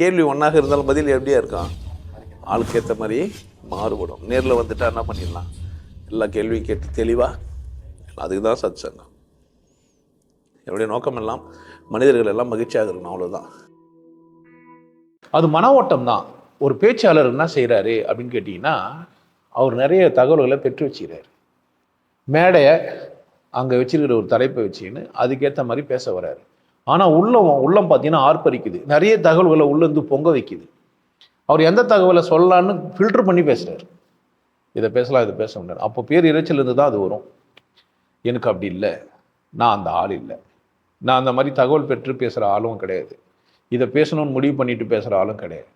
கேள்வி ஒன்றாக இருந்தாலும் பதில் எப்படியா இருக்கும்? ஆளுக்கு ஏற்ற மாதிரி மாறுபடும். நேரில் வந்துட்டா என்ன பண்ணிடலாம்? எல்லா கேள்வியும் கேட்டு தெளிவாக அதுக்கு தான் சத் சங்கம் என்னுடைய நோக்கம் எல்லாம் மனிதர்கள் எல்லாம் மகிழ்ச்சியாக இருக்கணும் அவ்வளோதான் அது மன ஓட்டம் தான். ஒரு பேச்சாளர் என்ன செய்கிறாரு அப்படின்னு கேட்டிங்கன்னா அவர் நிறைய தகவல்களை பெற்று வச்சுக்கிறாரு. மேடையை அங்கே வச்சிருக்கிற ஒரு தலைப்பை வச்சுக்கின்னு அதுக்கேற்ற மாதிரி பேச வர்றாரு. ஆனால் உள்ளம் உள்ளம் பார்த்தீங்கன்னா ஆர்ப்பரிக்குது. நிறைய தகவல்களை உள்ளேருந்து பொங்க வைக்குது. அவர் எந்த தகவலை சொல்லலான்னு ஃபில்டர் பண்ணி பேசுகிறார் இதை பேசலாம் இதை பேச முடியாது. அப்போ பேர் இறைச்சலேருந்து தான் அது வரும். எனக்கு அப்படி இல்லை. நான் அந்த ஆள் இல்லை. நான் அந்த மாதிரி தகவல் பெற்று பேசுகிற ஆளும் கிடையாது. இதை பேசணும்னு முடிவு பண்ணிட்டு பேசுகிற ஆளும் கிடையாது.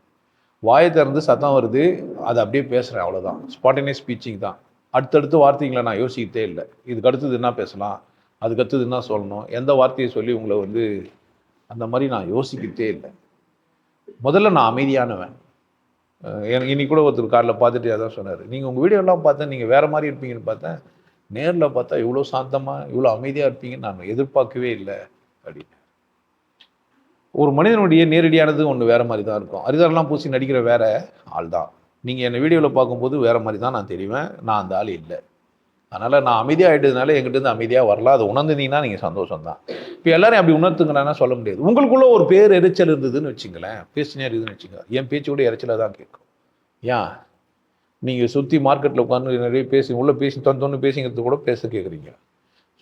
வாயை திறந்து சத்தம் வருது அதை அப்படியே பேசுகிறேன் அவ்வளோதான் ஸ்பாட்டினே ஸ்பீச்சிங் தான். அடுத்தடுத்து வார்த்தைகளை நான் யோசிக்கிட்டே இல்லை. இதுக்கு அடுத்தது என்ன பேசலாம்? அது கற்றுதுன்னு என்ன சொல்லணும். எந்த வார்த்தையை சொல்லி உங்களை வந்து அந்த மாதிரி நான் யோசிக்கிட்டே இல்லை. முதல்ல நான் அமைதியானவன். இன்னைக்கு கூட ஒருத்தர் காரில் பார்த்துட்டு அதான் சொன்னார். நீங்கள் உங்கள் வீடியோலாம் பார்த்தேன் நீங்கள் வேறு மாதிரி இருப்பீங்கன்னு பார்த்தேன் நேரில் பார்த்தா இவ்வளோ சாந்தமாக இவ்வளோ அமைதியாக இருப்பீங்கன்னு நான் எதிர்பார்க்கவே இல்லை அப்படின்னு ஒரு மனிதனுடைய நேரடியானது ஒன்று வேற மாதிரி தான் இருக்கும். அரிதாரெலாம் பூசி நடிக்கிற வேற ஆள் தான். நீங்கள் என்னை வீடியோவில் பார்க்கும்போது வேறு மாதிரி தான் நான் தெரிவேன். நான் அந்த ஆள் இல்லை. அதனால் நான் அமைதியாக ஆகிட்டதுனால இருந்து அமைதியாக வரல. அதை உணர்ந்துனீங்கன்னா நீங்கள் சந்தோஷம் தான் இப்போ எல்லாரும் அப்படி உணர்த்துங்கன்னா சொல்ல முடியாது. உங்களுக்குள்ள ஒரு பேர் எரிச்சல் இருந்ததுன்னு வச்சுங்களேன் பேசினே இருக்குதுன்னு வச்சுங்க. என் பேச்சு கூட இறைச்சலாக தான் கேட்கும். ஏன்? நீங்கள் சுற்றி மார்க்கெட்டில் உட்காந்து நிறைய பேசி உள்ளே பேசி தொன்னு பேசிங்கிறது கூட பேச கேட்குறீங்க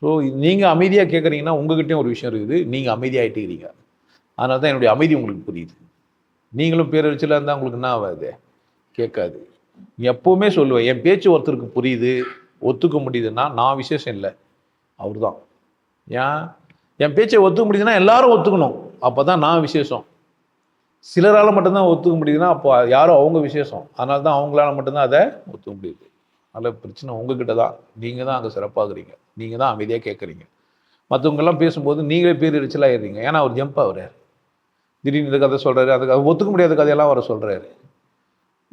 ஸோ நீங்கள் அமைதியாக கேட்குறீங்கன்னா உங்ககிட்டயும் ஒரு விஷயம் இருக்குது. நீங்கள் அமைதியாகிட்டுக்கிறீங்க அதனால தான் என்னுடைய அமைதி உங்களுக்கு புரியுது. நீங்களும் பேரழிச்சலாக இருந்தால் உங்களுக்கு என்ன ஆகாது? கேட்காது. எப்போவுமே சொல்லுவேன் என் பேச்சு ஒருத்தருக்கு புரியுது. ஒத்துக்க முடியுதுன்னா நான் விசேஷம் இல்லை. அவர் தான் ஏன்? என் பேச்சை ஒத்துக்க முடியுதுன்னா எல்லாரும் ஒத்துக்கணும். அப்போ தான் நான் விசேஷம். சிலரால் மட்டும்தான் ஒத்துக்க முடியுதுன்னா அப்போ யாரும் அவங்க விசேஷம். அதனால தான் அவங்களால மட்டும்தான் அதை ஒத்துக்க முடியுது. அதனால் பிரச்சனை உங்ககிட்ட தான் நீங்கள் தான் அங்கே சிறப்பாகிறீங்க நீங்கள் தான் அமைதியாக கேட்குறீங்க மற்றவங்கெல்லாம் பேசும்போது நீங்களே பேர் எரிச்சலாகிடுறீங்க ஏன்னா அவர் ஜம்ப் ஆகுறாரு. திடீர்னு இந்த கதை சொல்கிறாரு அதுக்கு ஒத்துக்க முடியாத கதையெல்லாம் வர சொல்கிறாரு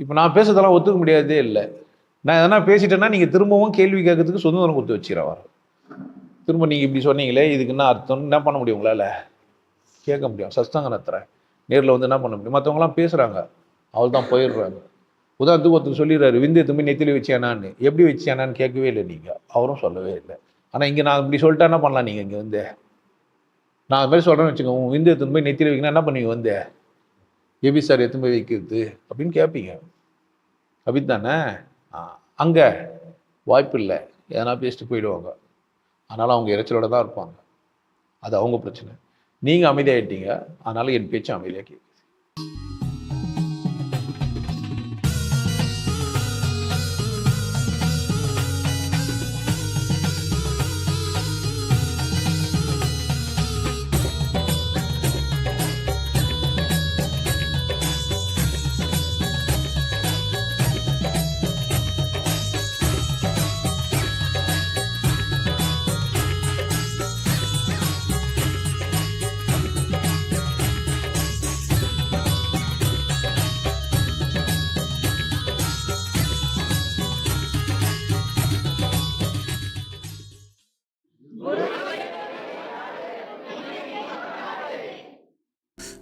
இப்போ நான் பேசுறதெல்லாம் ஒத்துக்க முடியாததே இல்லை. நான் எதனா பேசிட்டேன்னா நீங்கள் திரும்பவும் கேள்வி கேட்கறதுக்கு சுதந்திரம் கொடுத்து வச்சிடவார் திரும்ப நீங்கள் இப்படி சொன்னீங்களே இதுக்கு என்ன அர்த்தம்? என்ன பண்ண முடியும் உங்களால்? கேட்க முடியும். சஸ்தங்க நடத்துகிறேன் நேரில் வந்து என்ன பண்ண முடியும்? மற்றவங்களாம் பேசுகிறாங்க அவள் தான் போயிடுறாங்க. உதாரணத்துக்கு ஒருத்தர் சொல்லிடுறாரு விந்து தம்பி நெத்திலி வச்சேனான்னு எப்படி வச்சேனான்னு கேட்கவே இல்லை நீங்கள் அவரும் சொல்லவே இல்லை. ஆனால் இங்கே நான் இப்படி சொல்லிட்டா என்ன பண்ணலாம் நீங்கள் இங்கே வந்து? நான் அது மாதிரி சொல்கிறேன்னு வச்சுக்கோங்க. உன் போய் நெத்தியில் வைக்கணும் என்ன பண்ணுவீங்க வந்து? எப்படி சார் எடுத்துன்னு போய் வைக்கிறது? அப்படின்னு கேட்பீங்க. அப்படி தானே அங்கே வாய்ப்பு இல்லை. எதனா பேசிட்டு போயிடுவாங்க. அதனால் அவங்க இறைச்சலோடு தான் இருப்பாங்க. அது அவங்க பிரச்சனை. நீங்கள் அமைதியாகிட்டீங்க அதனால் என் பேச்சு அமைதியாக்கி